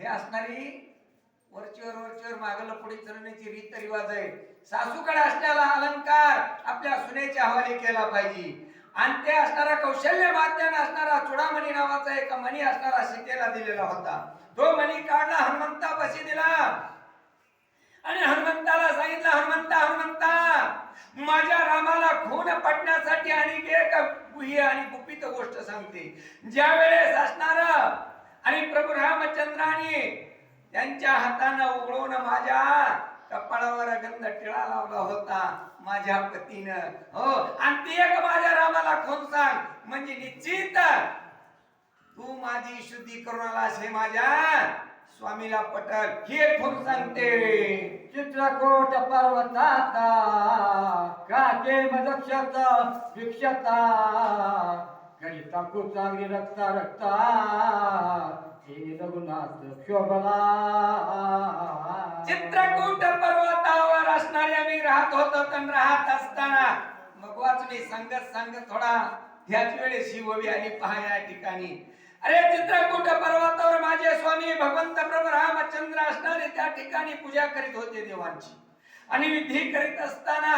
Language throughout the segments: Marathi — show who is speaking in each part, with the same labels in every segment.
Speaker 1: हे असणारी वरचीवर वरचीवर मागलं पुढे चरण्याची रीत रिवाज आहे. सासूकडे असलेला अलंकार आपल्या सुनेच्या हवाले केला पाहिजे. आणि ते असणारा कौशल्य माध्यम असणारा चुडामणी नावाचा एक मणी असणारा सीतेला दिलेला होता. तो मणी काढला हनुमंता पशी दिला. आणि हनुमंताला सांगितलं हनुमंता हनुमंता माझ्या रामाला खून पटण्यासाठी आणि एक गुह्य आणि गुपित गोष्ट सांगते. ज्या वेळेस असणार आणि प्रभू रामचंद्राने त्यांच्या हातानं उघडून माझ्या कपाळावर गंध टिळा लावला होता माझ्या पतीनं. हो आणि ती एक माझ्या रामाला खोल सांग. म्हणजे निश्चित तू माझी शुद्धी करून आलास हे माझ्या स्वामीला पटल. हे खून सांगते.
Speaker 2: चित्रकूट का काके मदक्षता भिक्षता गणिता खूप चांगली रक्ता रक्ता हे रघुनाथ शोभला
Speaker 1: चित्रकूट पर्वतावर असणाऱ्या मी राहत होतो पण राहत असताना. मग वाचली संगत संगत थोडा ह्याच वेळेस शिववी आली पहा या ठिकाणी. अरे चित्रकूट पर्वतावर माझे स्वामी भगवंत प्रभू रामचंद्र असणारे त्या ठिकाणी पूजा करीत होते देवांची. आणि विधी करीत असताना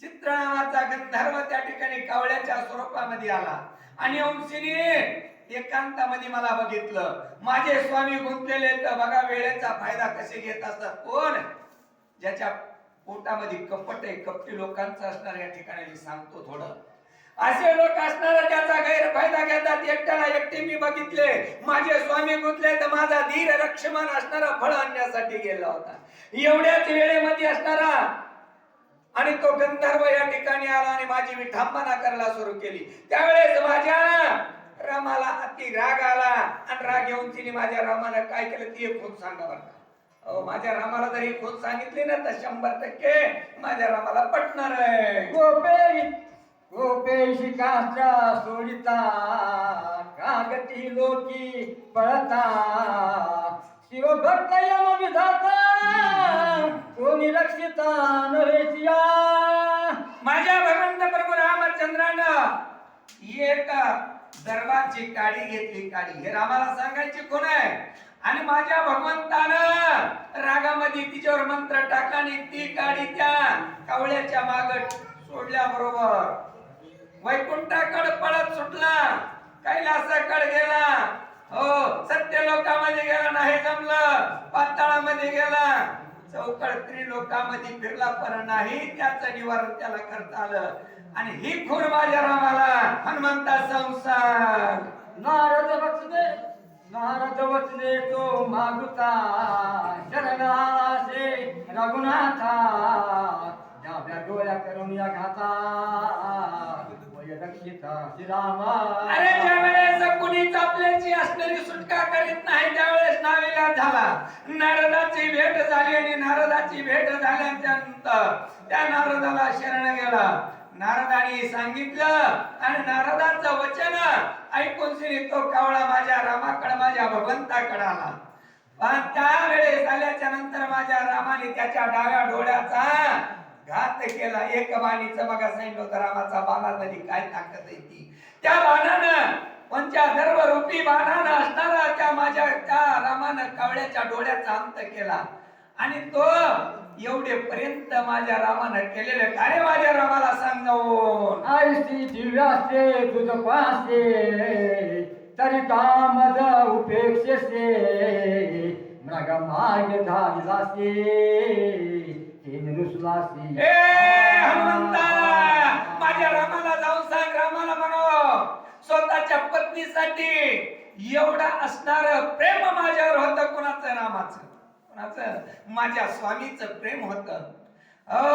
Speaker 1: चित्र नावाचा गंधर्व त्या ठिकाणी कावळ्याच्या स्वरूपामध्ये आला. आणि अंशीने एकांतामध्ये मला बघितलं. माझे स्वामी गुंतलेले तर बघा वेळेचा फायदा कसे घेत असतात कोण? ज्याच्या पोटामध्ये कपट आहे कपटी लोकांचं असणार या ठिकाणी सांगतो थोडं. असे लोक असणार त्याचा गैरफायदा घेतात. एकट्याला एकटे मी बघितले. माझे स्वामी गुंतले तर माझा धीर रक्षमान असणारा फळ आणण्यासाठी गेला होता. एवढ्याच वेळेमध्ये असणारा आणि तो गंधर्व या ठिकाणी आला आणि माझी विठांबना करायला सुरू केली. त्यावेळेस माझ्या रामाला अति राग आला आणि राग येऊन तिने माझ्या रामानं काय केलं ती एक खून सांगा बरं अहो, माझ्या रामाला जर ही खून सांगितली ना तर शंभर टक्के माझ्या रामाला पटणार आहे.
Speaker 2: गोपे गोपे शिकास्त्र सोडिता कागती लोकी पळता. शिवभक्त यम विधाता कोणी रक्षिता नव्हेचिया
Speaker 1: माझ्या भगवंत प्रभू रामचंद्रानं एक दरबारची काडी घेतली. काडी. हे रामाला सांगायची कोण आहे? आणि माझ्या भगवंतानं रागामध्ये तिच्यावर मंत्र टाकला आणि ती काडी त्या कावळ्याच्या माग सोडल्या बरोबर वैकुंठाकड पळत सुटला. कैलासाकड गेला. हो सत्य लोकामध्ये गेला नाही जमलं. पाताळामध्ये गेला. चौकड त्रिलोकामध्ये फिरला पण नाही त्याचं निवारण त्याला करता आलं. आणि ही खूर माझ्या रामाला हनुमंता संसार.
Speaker 2: नारद वचने नारद वचने तो मागुता शरणासे रघुनाथा. डाव्या डोळ्या करून या घाता वय रक्षिता श्रीरामा.
Speaker 1: अरे ज्या वेळेस कुणीच आपल्याची असणारी सुटका करीत नाही त्यावेळेस नाविला झाला. नारदाची भेट झाली आणि नारदाची भेट झाल्यानंतर त्या नारदाला शरण गेला. नारदाने सांगितलं आणि नारदाचं वचन ऐकून श्री तो कावळा माझ्या रामाकडे माझ्या भगवंताकडे आला. पण त्यावेळेस आल्याच्यानंतर माझ्या रामाने त्याच्या डाव्या डोळ्याचा घात केला. एक बाणीचं बघा सांगितलं होतं रामाचा बाणामध्ये काय ताकद आहे ती. त्या बाणानं पंचा धर्म रूपी बाणानं असणारा रामानं कावळ्याच्या डोळ्याचा अंत केला. आणि तो एवढे पर्यंत माझ्या रामानं केलेले कार्य माझ्या रामाला सांग जाऊन
Speaker 2: आयसी दिव्यासे तुझ पासे तरी कामद उपेक्षसे मृग माग धाविलासे
Speaker 1: हनुमंता माझ्या रामाला जाऊन सांग. रामाला म्हणो स्वतःच्या पत्नीसाठी एवढा असणार प्रेम माझ्यावर होत कोणाचं रामाचं? कोणाचं? माझ्या स्वामीचं प्रेम होत. हो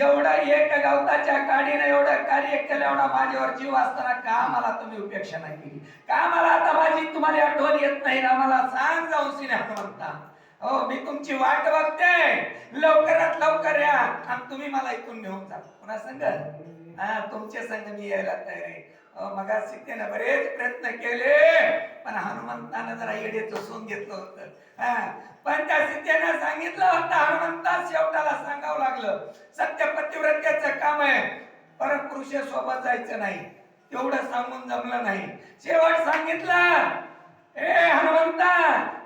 Speaker 1: एवढा एक गवताच्या काडीनं एवढं कार्य केलं एवढा माझ्यावर जीव असताना का मला तुम्ही उपेक्षा नाही केली? का मला आता माझी तुम्हाला आठवण येत नाही? रामाला सांग जाऊन सिने म्हणता. हो मी तुमची वाट बघते. लवकरात लवकर या. आणि तुम्ही मला इथून घेऊन जा. पुन्हा संग? हा तुमचे संग मी यायला तयार आहे. मग सीतेनं बरेच प्रयत्न केले पण हनुमंतानं जरा येडे चोसून घेतलं होतं. हा पण त्या सीतेनं सांगितलं होतं हनुमंता शेवटाला सांगावं लागलं. सत्य पतिव्रत्याचं काम आहे परपुरुषे सोबत जायचं नाही तेवढं सांगून जमलं नाही. शेवट सांगितलं ए हनुमंता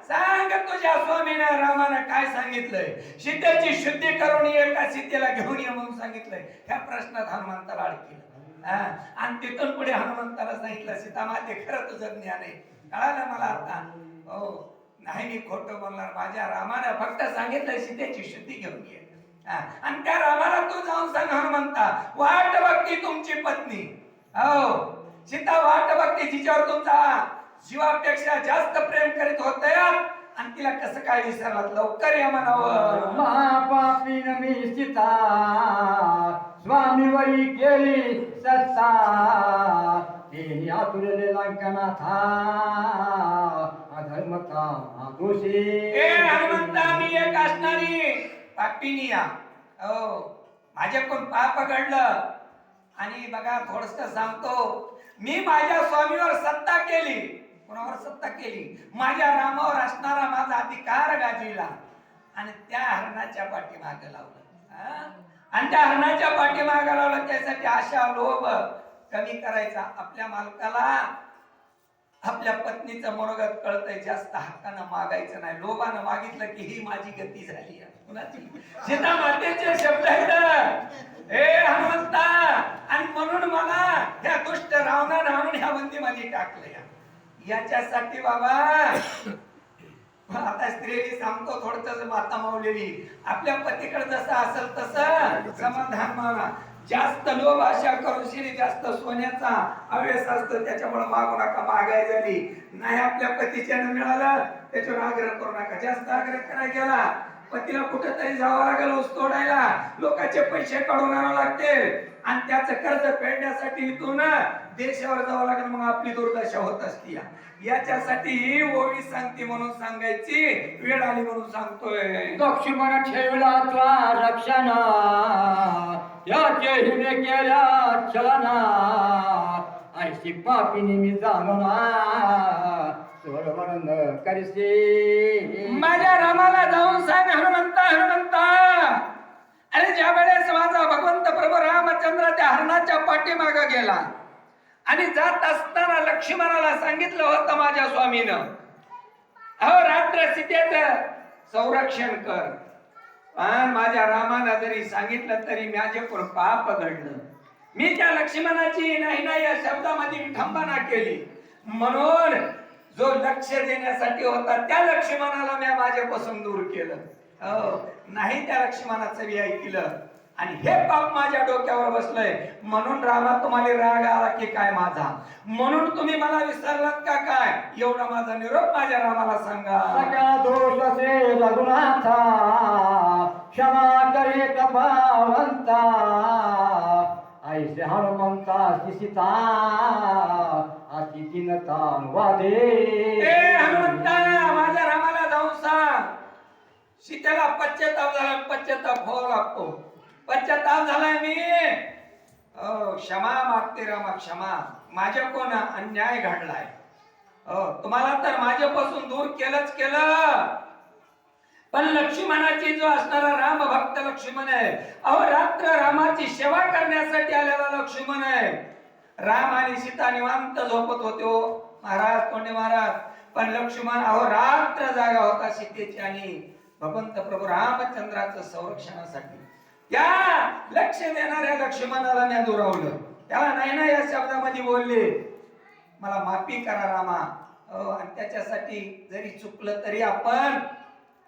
Speaker 1: सांग तुझ्या स्वामीनं रामानं काय सांगितलंय? सीतेची शुद्धी करून ये का सीतेला घेऊन ये म्हणून सांगितलंय. ह्या प्रश्नात हनुमंताला अडकिलं आणि तिथून पुढे हनुमंताला सांगितलं सीता माझे खरं तुझं ज्ञान आहे. कळालं मला आता? हो. नाही मी खोटं बोलणार. माझ्या रामानं फक्त सांगितलं सीतेची शुद्धी घेऊन ये. आणि त्या रामाला तू जाऊन सांग हनुमंता वाट बघती तुमची पत्नी. हो. सीता वाट बघती तिच्यावर तुमचा जीवापेक्षा जास्त प्रेम करीत होत आणि तिला कसं काय विसरलात? लवकर या म्हणावं
Speaker 2: महापापीन मी स्वामी स्वामीवरी केली सत्ता. तिने आतुरले लंकनाथा. अधर्मता दोषी
Speaker 1: ए हनुमंता मी एक असणारी पापिनी या हो माझे कोण पाप घडलं आणि बघा थोडस सांगतो. मी माझ्या स्वामीवर सत्ता केली. कोणावर सत्ता केली? माझ्या रामावर असणारा माझा अधिकार गाजविला आणि त्या हरणाच्या पाठीमागे लावलं. हा? आणि त्या हरणाच्या पाठीमागा लावला त्यासाठी आशा लोभ कमी करायचा आपल्या मालकाला. आपल्या पत्नीचं मनोगत कळतंय जास्त हक्कानं मागायचं नाही. लोभानं मागितलं की ही माझी गती झाली कुणाची? सीता मातेचे शब्द आहेत. हे हनुमंता आणि म्हणून मला ह्या दुष्ट रावणानं आणून ह्या बंदीमध्ये टाकलं याच्यासाठी बाबा आता स्त्रीने सांगतो थोडस माता मावलेली आपल्या पतीकडे जसं असेल तसं समाधान माना जास्त लोभ आशा करून शिरी जास्त सोन्याचा अवेस असतो त्याच्यामुळे मागू नका महागाई झाली. नाही आपल्या पतीच्या मिळालं त्याच्यावर आग्रह करू नका. जास्त आग्रह करायला गेला पतीला कुठेतरी जावं लागेल ऊस तोडायला. लोकांचे पैसे काढून आणावं लागते आणि त्याचं कर्ज फेडण्यासाठी इथून देशावर जावं लागेल मग आपली दुर्दशा होत असती याच्यासाठी ही ओवी सांगते म्हणून सांगायची वेळ आली म्हणून सांगतोय.
Speaker 2: लक्ष्मण ठेवला त्वा रक्षणा याचे हिने केल्या चलना ऐशी पापिनी मी स्वरवर्ण करसे
Speaker 1: माझ्या रामाला जाऊन सांग हनुमंता हनुमंता. अरे ज्या वेळेस माझा भगवंत प्रभू रामचंद्र त्या हरणाच्या पाठीमाग गेला आणि जात असताना लक्ष्मणाला सांगितलं होतं माझ्या स्वामीनं अहो रात्र सीतेच संरक्षण कर. पण माझ्या रामानं जरी सांगितलं तरी माझ्याकडून पाप घडलं. मी त्या लक्ष्मणाची नाही नाही या शब्दामध्ये विठंबना केली. म्हणून जो लक्ष देण्यासाठी होता त्या लक्ष्मणाला मी माझ्यापासून दूर केलं. हो नाही त्या लक्ष्मणाचं मी ऐकलं. आणि हे पाप माझ्या डोक्यावर बसलंय. म्हणून रामा तुम्हाला राग आला की काय माझा? म्हणून तुम्ही मला विसरलात का काय? एवढा माझा निरोप माझ्या रामाला सांगा.
Speaker 2: सगळा दोष असे रघुनाथा. क्षमा करे कपावंता ऐसे हनुमंता सीता अति दिनतान वादे.
Speaker 1: हनुमंता माझ्या रामाला जाऊन सांग. सीतेला पश्चाताप झाला पश्चाताप व्हावा लागतो. पश्चाताप झालाय मी. क्षमा मागते रामा क्षमा. माझ्या कोण अन्याय घडलाय? तुम्हाला तर माझ्यापासून दूर केलंच केलं. पण लक्ष्मणाची जो असणारा राम भक्त लक्ष्मण आहे अहो रात्र रामाची सेवा करण्यासाठी आलेला लक्ष्मण आहे. राम आणि सीता निवांत झोपत होते हो महाराज कोंडे महाराज? पण लक्ष्मण अहो रात्र जागा होता सीतेची आणि भगवंत प्रभू रामचंद्राचं संरक्षणासाठी. त्या लक्ष देणाऱ्या लक्ष्मणाला मी दुरावलं. त्याला नाही ना या शब्दामध्ये बोलले मला माफी करा रामा. आणि त्याच्यासाठी जरी चुकलं तरी आपण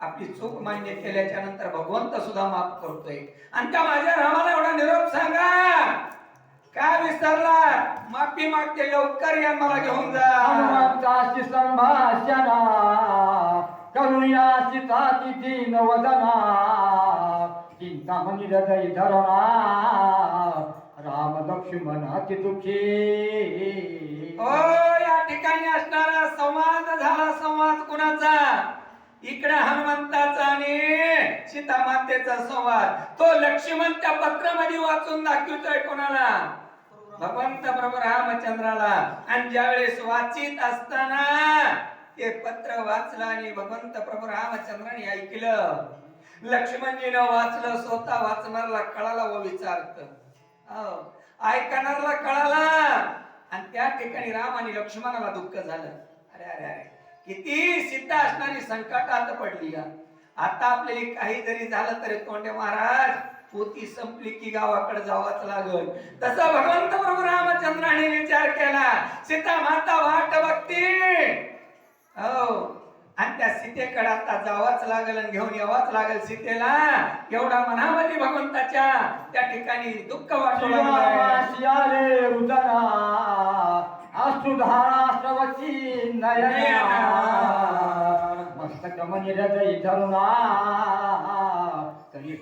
Speaker 1: आपली चूक मान्य केल्याच्यानंतर भगवंत सुद्धा माफ करतोय. आणि त्या माझ्या रामाला एवढा निरोप सांगा. काय विसरला? माफी मागते लवकर या मला घेऊन जा.
Speaker 2: करुया सीता तिथी नवदना चिंतामणी म्हणजे हृदय धरणा. राम लक्ष्मणाची दुखी.
Speaker 1: ओ या ठिकाणी असणारा संवाद झाला संवाद कुणाचा? इकडे हनुमंताचा आणि सीतामातेचा संवाद. तो लक्ष्मण त्या पत्रामध्ये वाचून दाखवतोय कोणाला? भगवंत प्रभू रामचंद्राला. आणि ज्यावेळेस वाचित असताना ते पत्र वाचलं आणि भगवंत प्रभू रामचंद्राने ऐकलं. लक्ष्मणजीनं वाचलं स्वतः वाचणारला कळाला व विचारत. हो, ऐकणारला कळाला. आणि त्या ठिकाणी राम आणि लक्ष्मणाला दुःख झालं. अरे अरे अरे किती सीता असणारी संकटात पडली हा. आता आपल्याला काही जरी झालं तरी तोंडे महाराज पोती संपली की गावाकडे जावाच लागल. तसा भगवंत प्रभू रामचंद्राने विचार केला. सीता माता वाट बघती हो. आणि त्या सीतेकडे आता जावाच लागल आणि घेऊन यावाच लागल सीतेला. एवढा मनामध्ये भगवंताच्या त्या ठिकाणी दुःख वाटू
Speaker 2: मस्तक मनी हृदय धरुणा तरी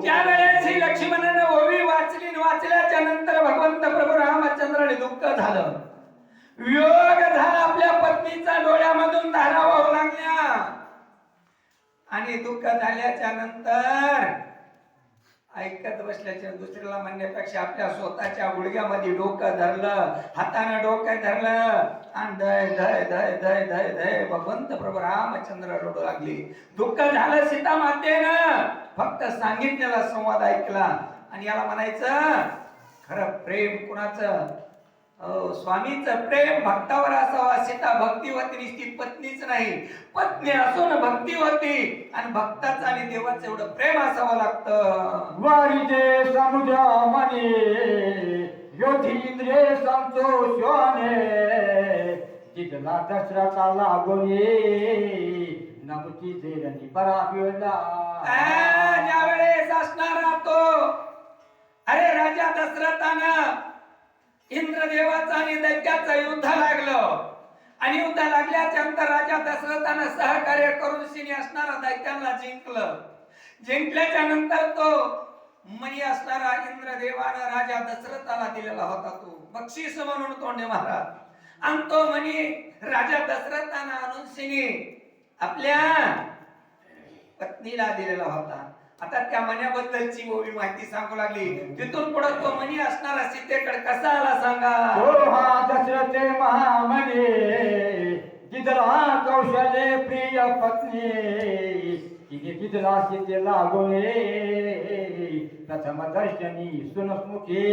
Speaker 1: ज्या वेळेस ही लक्ष्मणाने ओवी वाचली वाचल्याच्या नंतर भगवंत प्रभू रामचंद्राने दुःख झालं. योग झाला आपल्या पत्नीचा डोळ्यामधून धारा वाहू लागल्या. आणि दुःख झाल्याच्यानंतर ऐकत बसल्याच्या दुसऱ्याला म्हणण्यापेक्षा आपल्या स्वतःच्या गुडघ्यामध्ये डोकं धरलं हातानं डोकं धरलं. आणि धय धय धय धय धय धय भगवंत प्रभू रामचंद्र रडू लागली. दुःख झालं सीता मातेनं फक्त सांगितलेला संवाद ऐकला. आणि याला म्हणायचं खरं प्रेम कुणाचं? स्वामीचं प्रेम भक्तावर असावा सीता भक्तिवती निष्ठी पत्नीच नाही. पत्नी असून भक्ती होती आणि भक्ताचं आणि देवाचं एवढं प्रेम असावं लागतं.
Speaker 2: वारिजे समुद्र मनी योधींद्रे संतोषवाने जिथला दसराचा लागून नमती जेरणी परापिवला
Speaker 1: आ, ज्यावेळेस असणारा तो अरे राजा दशरथानं इंद्रदेवाचं आणि दैत्याचं युद्ध लागलं. आणि युद्ध लागल्याच्या नंतर राजा दशरथानं सहकार्य करून शिनी असणारा दैत्यांना जिंकलं. जिंकल्याच्या नंतर तो मणी असणारा इंद्रदेवानं राजा दशरथाला दिलेला होता तो. बक्षीस म्हणून तोंडे महाराज आणि तो म्हणी राजा दशरथानं आणून आपल्या पत्नीला दिलेला होता. आता त्या मण्याबद्दलची ओवी माहिती सांगू लागली. तिथून पुढे तो मणी असणारा सीतेकडे कसा आला सांगा?
Speaker 2: हो हा दशरथे महामने जिथला कौशले प्रिय पत्नी तिने तिथला सीते लागून प्रथम दर्शनी सुनसमुखी.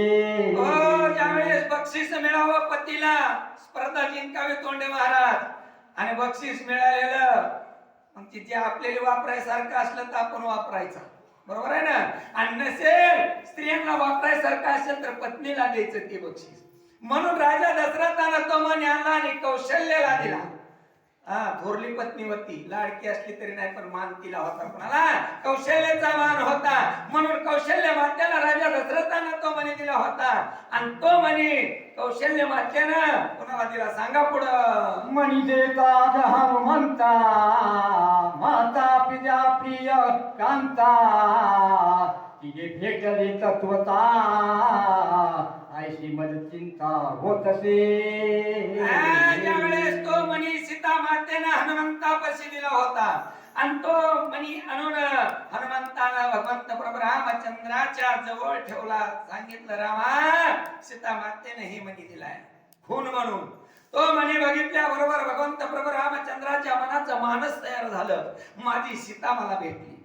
Speaker 1: हो ज्यावेळेस बक्षीस मिळावं पतीला स्पर्धा जिंकावी तोंडे महाराज. आणि बक्षीस मिळालेलं मग तिथे आपल्याला वापरायसारखं असलं तर आपण वापरायचं. बरोबर आहे ना? आणि नसेल स्त्रियांना वापरायसारखं असेल तर पत्नीला द्यायचं ते बक्षीस. म्हणून राजा दशरथानं तो मन यांना आणि कौशल्याला दिला. हा थोरली पत्नी होती. लाडकी असली तरी नाही पण मान तिला होता कोणाला? कौशल्याचा मान होता. म्हणून कौशल्य मात्याला राजा दशरथानं तो मनी दिला होता. आणि तो म्हणे कौशल्य मात्यानं कोणाला दिला? सांगा पुढं.
Speaker 2: मणी देता हनुमंता माता पित्या प्रिय कांता. तिने भेटली तत्वता ऐशी मद चिंता होत असे.
Speaker 1: आ, ज्यावेळेस तो मनी सीता मातेनं हनुमंतापाशी दिला होता आणि तो मनी आणून हनुमंताला भगवंत प्रभू रामचंद्राच्या जवळ ठेवला. सांगितलं रामा सीता मातेने हे मनी दिलाय. खून म्हणून. तो म्हणे बघितल्या बरोबर भगवंत प्रभू रामचंद्राच्या मनाचं मानस तयार झालं. माझी सीता मला भेटली.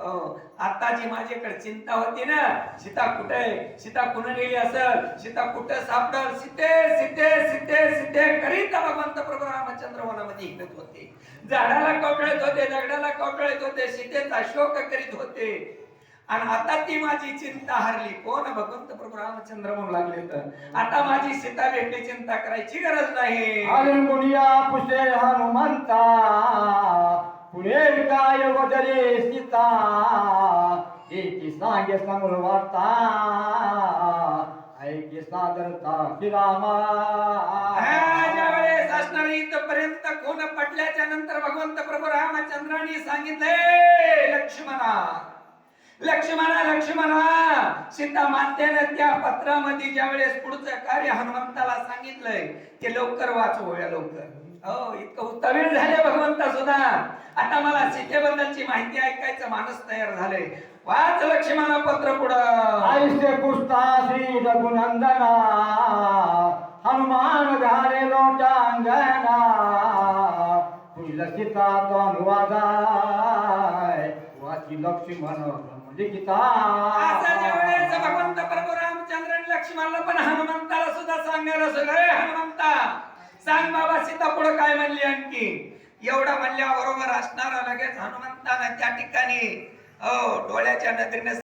Speaker 1: हो आता जी माझ्याकडे चिंता होती ना. सीता कुठे आहे? सीता कुठे गेली असेल? सीता कुठे सापडल? सीते सीते सीते सीते. करीत भगवंत प्रभू रामचंद्र वनामध्ये हिंडत होते. झाडाला कवटळत होते दगडाला कवटळत होते सीतेचा शोक करीत होते. आणि आता ती माझी चिंता हरली. कोण? भगवंत प्रभू रामचंद्र म्हणू लागले तर. आता माझी सीता भेटली चिंता करायची गरज नाही.
Speaker 2: आले मुनिया हनुमंता. पुढे काय वदले सीता? एकी सांगे समोर वाटता ऐकी सादरता श्रीरामा
Speaker 1: ज्यावेळेस असणारी इथपर्यंत खून पटल्याच्या नंतर भगवंत प्रभू रामचंद्राने सांगितले लक्ष्मणा. लक्ष्मणा लक्ष्मणा. सीता मातेनं त्या पत्रामध्ये ज्यावेळेस पुढचं कार्य हनुमंताला सांगितलंय ते लवकर वाचवूया लवकर. हो इतकं उत्तवीळ झाले भगवंत सुद्धा. आता मला सीतेबद्दलची माहिती ऐकायचं मानस तयार झालंय. वाच लक्ष्मणा पत्र पुढं.
Speaker 2: पुष्टा श्री रघुनंदना. हनुमान झाले लोटांगना सीता तो अनुवादाय वाची लक्ष्मण लिखिता.
Speaker 1: असं ज्यावेळेस भगवंत प्रभू रामचंद्र आणि लक्ष्मणला पण हनुमंताला सुद्धा सांगणार असं "अरे हनुमंता! सांग बाबा सीता पुढे काय म्हणली आणखी? एवढा म्हणल्या बरोबर असणारा लगेच हनुमंतानं त्या ठिकाणी हो डोळ्याच्या नजरेने